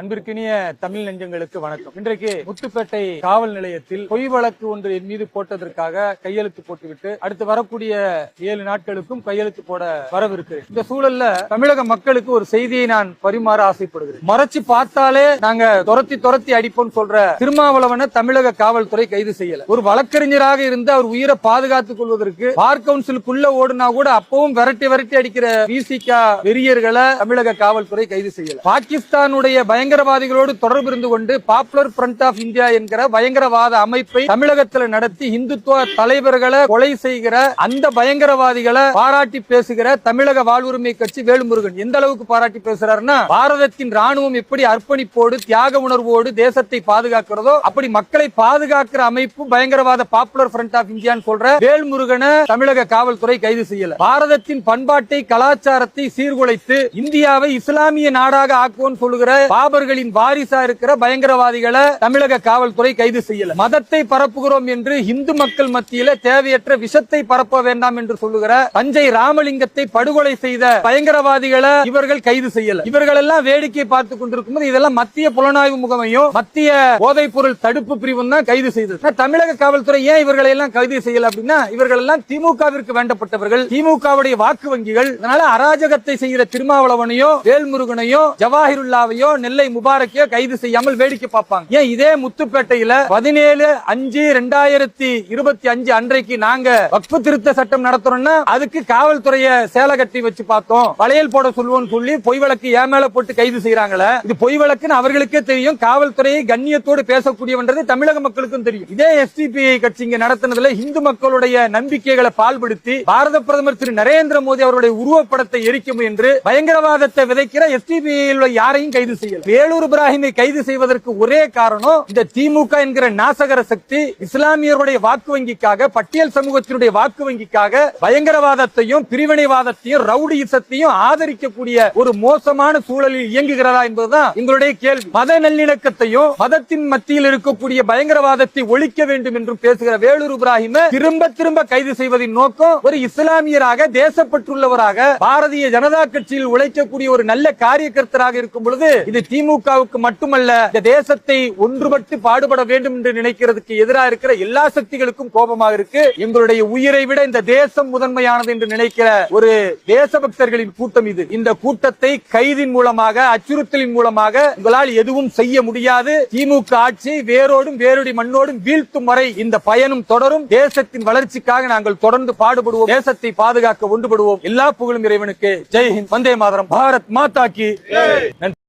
அன்பிற்கினிய தமிழ் நெஞ்சங்களுக்கு வணக்கம். இன்றைக்கு முத்துப்பேட்டை காவல் நிலையத்தில் பொய் வழக்கு ஒன்று என் மீது போட்டதற்காக கையெழுத்து போட்டுவிட்டு அடுத்து வரக்கூடிய ஏழு நாட்களுக்கும் கையெழுத்து போட வரவிருக்கு. இந்த சூழல்ல தமிழக மக்களுக்கு ஒரு செய்தியை நான் பரிமாற ஆசைப்படுகிறேன். மறைச்சு பார்த்தாலே நாங்க துரத்தி துரத்தி அடிப்போம் சொல்ற திருமாவளவனை தமிழக காவல்துறை கைது செய்யல. ஒரு வழக்கறிஞராக இருந்து அவர் உயிரை பாதுகாத்துக் கொள்வதற்கு பார் கவுன்சிலுக்குள்ள ஓடுனா கூட அப்பவும் விரட்டி விரட்டி அடிக்கிற விசிகா வெறியர்களை தமிழக காவல்துறை கைது செய்யல. பாகிஸ்தானுடைய பய பயங்கரவாதிகளோடு தொடர்பு இருந்து கொண்டு பாப்புலர் பிரண்ட் ஆஃப் இந்தியா என்கிற பயங்கரவாத அமைப்பை தமிழகத்தில் நடத்தி இந்துத்துவ தலைவர்களை கொலை செய்கிற அந்த பயங்கரவாதிகளை பாராட்டி பேசுகிற தமிழக வாழ்வுரிமை கட்சி வேலுமுருகன். எந்த அளவுக்கு பாராட்டி பேசுறாருன்னா பாரதத்தின் ராணுவம் எப்படி அர்ப்பணிப்போடு தியாக உணர்வோடு தேசத்தை பாதுகாக்கிறதோ அப்படி மக்களை பாதுகாக்கிற அமைப்பு பயங்கரவாத பாப்புலர் பிரண்ட் ஆஃப் இந்தியான்னு சொல்ற வேல்முருகனை தமிழக காவல்துறை கைது செய்யல. பாரதத்தின் பண்பாட்டை கலாச்சாரத்தை சீர்குலைத்து இந்தியாவை இஸ்லாமிய நாடாக ஆக்குவோம் சொல்லுகிற பாபர்களின் வாரிசா இருக்கிற பயங்கரவாதிகளை தமிழக காவல்துறை கைது செய்யல. மதத்தை பரப்புகிறோம் என்று இந்து மக்கள் மத்தியில தேவையற்ற விஷத்தை பரப்ப வேண்டாம் என்று சொல்லுகிற தஞ்சை ராமலிங்கத்தை படுகொலை செய்த பயங்கரவாதிகளை இவர்கள் கைது செய்யல. இவர்கள் எல்லாம் வேடிக்கை பார்த்துக் கொண்டிருக்கும் போது இதெல்லாம் மத்திய புலனாய்வு முகமையும் மத்திய போதைப் பொருள் தடுப்பு பிரிவும் தான் கைது செய்தது. தமிழக காவல்துறை ஏன் இவர்களை எல்லாம் கைது செய்யல அப்படின்னா இவர்கள் எல்லாம் திமுகவிற்கு வேண்டப்பட்டவர்கள். திமுகவுடைய வாக்கு வங்கிகள் அதனால அராஜகத்தை செய்கிற திருமாவளவனையோ வேல்முருகனையோ ஜவாஹிருல்லாவையோ நெல்லை முபாரக்கையோ கைது செய்யாமல் வேடிக்கை பார்ப்பாங்க. ஏன் இதே முத்துப்பேட்டையில பதினேழு அஞ்சு ரெண்டாயிரத்தி இருபத்தி அஞ்சு அன்றைக்கு நாங்க வக்பு திருத்த சட்டம் நடத்துறோம்னா அதுக்கு காவல்துறைய சேலை கட்டி வச்சு பார்த்தோம். வளையல் போட சொல்லுவோம்னு சொல்லி பொய் வழக்கு ஏன் மேல போட்டு கைது செய்யறாங்களே இது பொய் வழக்குன்னு அவர்களுக்கே தெரியும். காவல்துறையை கண்ணியத்தோடு பேசக்கூடியவன்றது தமிழக மக்களுக்கும் தெரியும். இதே எஸ்டிபிஐ கட்சி இங்க நடத்தினதுல இந்து மக்களுடைய நம்பிக்கைகளை பால்படுத்தி பாரத பிரதமர் திரு நரேந்திர மோடி அவருடைய உருவப்படத்தை எரிக்கும் என்று பயங்கரவாதத்தை விதைக்கிற எஸ்டிபிஐ யாரையும் கைது செய்யல. வேலூர் இப்ராஹிமை கைது செய்வதற்கு ஒரே காரணம் இந்த திமுக என்கிற நாசகர சக்தி இஸ்லாமியருடைய வாக்கு வங்கிக்காக பட்டியல் சமூகத்தினுடைய வாக்கு வங்கிக்காக பயங்கரவாதத்தையும் பிரிவினைவாதத்தையும் ரவுடிசத்தையும் ஆதரிக்கக்கூடிய ஒரு மோசமான சூழலில் இயங்குகிறதா என்பதுதான் எங்களுடைய கேள்வி. மத நல்லிணக்கத்தையும் மதத்தின் மத்தியில் இருக்கக்கூடிய பயங்கரவாதத்தை ஒழிக்க வேண்டும் என்றும் பேசுகிற வேலூர் இப்ராஹிமை திரும்ப திரும்ப கைது செய்வதின் நோக்கம் ஒரு இஸ்லாமியராக தேசப்பற்றுள்ளவராக பாரதிய ஜனதா கட்சியில் உழைக்கக்கூடிய ஒரு நல்ல காரியகர்த்தராக இருக்கும் பொழுது இது திமுகவுக்கு மட்டுமல்ல இந்த தேசத்தை ஒன்றுபட்டு பாடுபட வேண்டும் என்று நினைக்கிறதுக்கு எதிராக இருக்கிற எல்லா சக்திகளுக்கும் கோபமாக இருக்கு. எங்களுடைய உயிரை விட இந்த தேசம் முதன்மையானது என்று நினைக்கிற ஒரு தேசபக்தர்களின் கூட்டம் இது. இந்த கூட்டத்தை கைதின் மூலமாக அச்சுறுத்தலின் மூலமாக உங்களால் எதுவும் செய்ய முடியாது. திமுக ஆட்சி வேரோடும் வேரொடி மண்ணோடும் வீழ்த்தும் வரை இந்த பயணம் தொடரும். தேசத்தின் வளர்ச்சிக்காக நாங்கள் தொடர்ந்து பாடுபடுவோம். தேசத்தை பாதுகாக்க ஒன்றுபடுவோம். எல்லா புகழும் இறைவனுக்கு. ஜெய் ஹிந்த். வந்தே மாதரம். பாரத் மாதா கி. நன்றி.